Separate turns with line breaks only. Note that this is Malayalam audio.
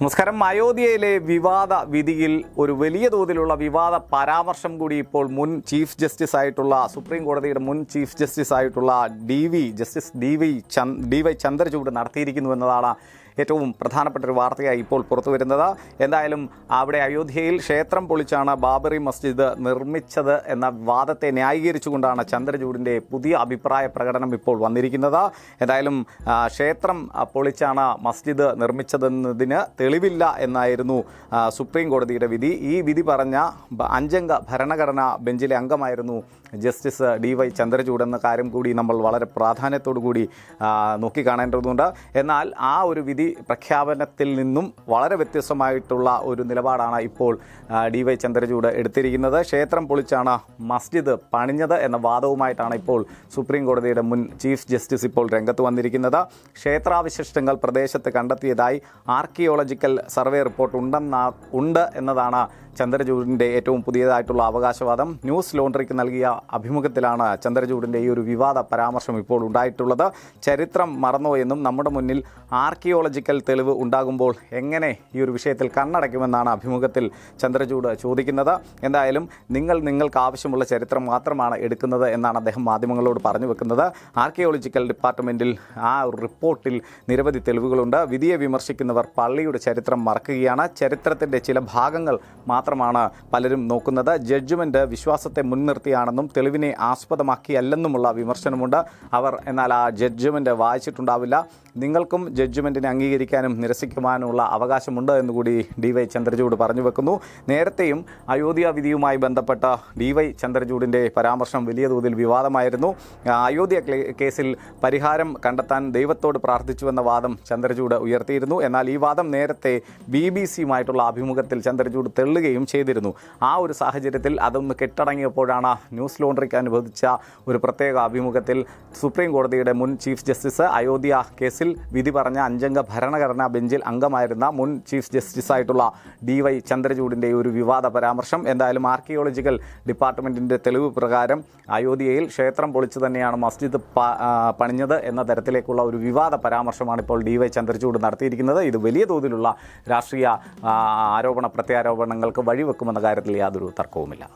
നമസ്കാരം. അയോധ്യയിലെ വിവാദ വിധിയിൽ ഒരു വലിയ തോതിലുള്ള വിവാദ പരാമർശം കൂടി ഇപ്പോൾ മുൻ ചീഫ് ജസ്റ്റിസ് ആയിട്ടുള്ള സുപ്രീം കോടതിയുടെ മുൻ ചീഫ് ജസ്റ്റിസ് ആയിട്ടുള്ള D V justice D Y Chand D Y Chandrachud നടത്തിയിരിക്കുന്നു എന്നതാണ് ഏറ്റവും പ്രധാനപ്പെട്ട ഒരു വാർത്തയായി ഇപ്പോൾ പുറത്തു വരുന്നത്. എന്തായാലും അവിടെ അയോധ്യയിൽ ക്ഷേത്രം പൊളിച്ചാണ് ബാബറി മസ്ജിദ് നിർമ്മിച്ചത് എന്ന വാദത്തെ ന്യായീകരിച്ചുകൊണ്ടാണ് ചന്ദ്രചൂഡിന്റെ പുതിയ അഭിപ്രായ പ്രകടനം ഇപ്പോൾ വന്നിരിക്കുന്നത്. എന്തായാലും ക്ഷേത്രം പൊളിച്ചാണ് മസ്ജിദ് നിർമ്മിച്ചതെന്നതിന് തെളിവില്ല എന്നായിരുന്നു സുപ്രീം കോടതിയുടെ വിധി. ഈ വിധി പറഞ്ഞ അഞ്ചംഗ ഭരണഘടനാ ബെഞ്ചിലെ അംഗമായിരുന്നു ജസ്റ്റിസ് ഡി വൈ ചന്ദ്രചൂഡ് എന്ന കാര്യം കൂടി നമ്മൾ വളരെ പ്രാധാന്യത്തോടു കൂടി നോക്കിക്കാണേണ്ടതുണ്ട്. എന്നാൽ ആ ഒരു വിധി പ്രഖ്യാപനത്തിൽ നിന്നും വളരെ വ്യത്യസ്തമായിട്ടുള്ള ഒരു നിലപാടാണ് ഇപ്പോൾ ഡി വൈ ചന്ദ്രചൂഡ് എടുത്തിരിക്കുന്നത്. ക്ഷേത്രം പൊളിച്ചാണ് മസ്ജിദ് പണിഞ്ഞത് എന്ന വാദവുമായിട്ടാണ് ഇപ്പോൾ സുപ്രീം കോടതിയുടെ മുൻ ചീഫ് ജസ്റ്റിസ് ഇപ്പോൾ രംഗത്ത് വന്നിരിക്കുന്നത്. ക്ഷേത്രാവശിഷ്ടങ്ങൾ പ്രദേശത്ത് കണ്ടെത്തിയതായി ആർക്കിയോളജിക്കൽ സർവേ റിപ്പോർട്ട് ഉണ്ടെന്ന ഉണ്ട് എന്നതാണ് ചന്ദ്രചൂഡിന്റെ ഏറ്റവും പുതിയതായിട്ടുള്ള അവകാശവാദം. ന്യൂസ് ലോണ്ടറിക്ക് നൽകിയ അഭിമുഖത്തിലാണ് ചന്ദ്രചൂഡിന്റെ ഈ ഒരു വിവാദ പരാമർശം ഇപ്പോൾ ഉണ്ടായിട്ടുള്ളത്. ചരിത്രം മറന്നോ എന്നും നമ്മുടെ മുന്നിൽ ആർക്കിയോളജിക്കൽ തെളിവ് ഉണ്ടാകുമ്പോൾ എങ്ങനെ ഈ ഒരു വിഷയത്തിൽ കണ്ണടയ്ക്കുമെന്നാണ് അഭിമുഖത്തിൽ ചന്ദ്രചൂഡ് ചോദിക്കുന്നത്. എന്തായാലും നിങ്ങൾ നിങ്ങൾക്ക് ആവശ്യമുള്ള ചരിത്രം മാത്രമാണ് എടുക്കുന്നത് എന്നാണ് അദ്ദേഹം മാധ്യമങ്ങളോട് പറഞ്ഞു വെക്കുന്നത്. ആർക്കിയോളജിക്കൽ ഡിപ്പാർട്ട്മെന്റിൽ ആ റിപ്പോർട്ടിൽ നിരവധി തെളിവുകളുണ്ട്. വിധിയെ വിമർശിക്കുന്നവർ പള്ളിയുടെ ചരിത്രം മറക്കുകയാണ്. ചരിത്രത്തിന്റെ ചില ഭാഗങ്ങൾ മാത്രമാണ് പലരും നോക്കുന്നത്. ജഡ്ജ്മെന്റ് വിശ്വാസത്തെ മുൻനിർത്തിയാണെന്നും തെളിവിനെ ആസ്പദമാക്കിയല്ലെന്നുമുള്ള വിമർശനമുണ്ട്. അവർ എന്നാൽ ആ ജഡ്ജ്മെന്റ് വായിച്ചിട്ടുണ്ടാവില്ല. നിങ്ങൾക്കും ജഡ്ജ്മെന്റിനെ അംഗീകരിക്കാനും നിരസിക്കുവാനുമുള്ള അവകാശമുണ്ട് എന്നുകൂടി ഡി വൈ ചന്ദ്രചൂഡ് പറഞ്ഞു വെക്കുന്നു. നേരത്തെയും അയോധ്യ വിധിയുമായി ബന്ധപ്പെട്ട ഡി വൈ ചന്ദ്രചൂഡിന്റെ പരാമർശം വലിയ തോതിൽ വിവാദമായിരുന്നു. അയോധ്യ കേസിൽ പരിഹാരം കണ്ടെത്താൻ ദൈവത്തോട് പ്രാർത്ഥിച്ചുവെന്ന വാദം ചന്ദ്രചൂഡ് ഉയർത്തിയിരുന്നു. എന്നാൽ ഈ വാദം നേരത്തെ ബി ബി സിയുമായിട്ടുള്ള അഭിമുഖത്തിൽ ചന്ദ്രചൂഡ് തെള്ളുകയും ചെയ്തിരുന്നു. ആ ഒരു സാഹചര്യത്തിൽ അതൊന്ന് കെട്ടടങ്ങിയപ്പോഴാണ് ന്യൂസ് ലോണ്ടറിക്ക് അനുവദിച്ച ഒരു പ്രത്യേക അഭിമുഖത്തിൽ സുപ്രീം കോടതിയുടെ മുൻ ചീഫ് ജസ്റ്റിസ് അയോധ്യ കേസിൽ വിധി പറഞ്ഞ അഞ്ചംഗ ഭരണഘടനാ ബെഞ്ചിൽ അംഗമായിരുന്ന മുൻ ചീഫ് ജസ്റ്റിസ് ആയിട്ടുള്ള ഡി വൈ ചന്ദ്രചൂഡിന്റെ ഒരു വിവാദ പരാമർശം എന്തായാലും ആർക്കിയോളജിക്കൽ ഡിപ്പാർട്ട്മെന്റിന്റെ തെളിവ് പ്രകാരം അയോധ്യയിൽ ക്ഷേത്രം പൊളിച്ചു തന്നെയാണ് മസ്ജിദ് പണിഞ്ഞത് എന്ന തരത്തിലേക്കുള്ള ഒരു വിവാദ പരാമർശമാണ് ഇപ്പോൾ ഡി വൈ ചന്ദ്രചൂഡ് നടത്തിയിരിക്കുന്നത്. ഇത് വലിയ തോതിലുള്ള രാഷ്ട്രീയ ആരോപണ പ്രത്യാരോപണങ്ങൾക്ക് വഴിവെക്കുമെന്ന കാര്യത്തിൽ യാതൊരു തർക്കവുമില്ല.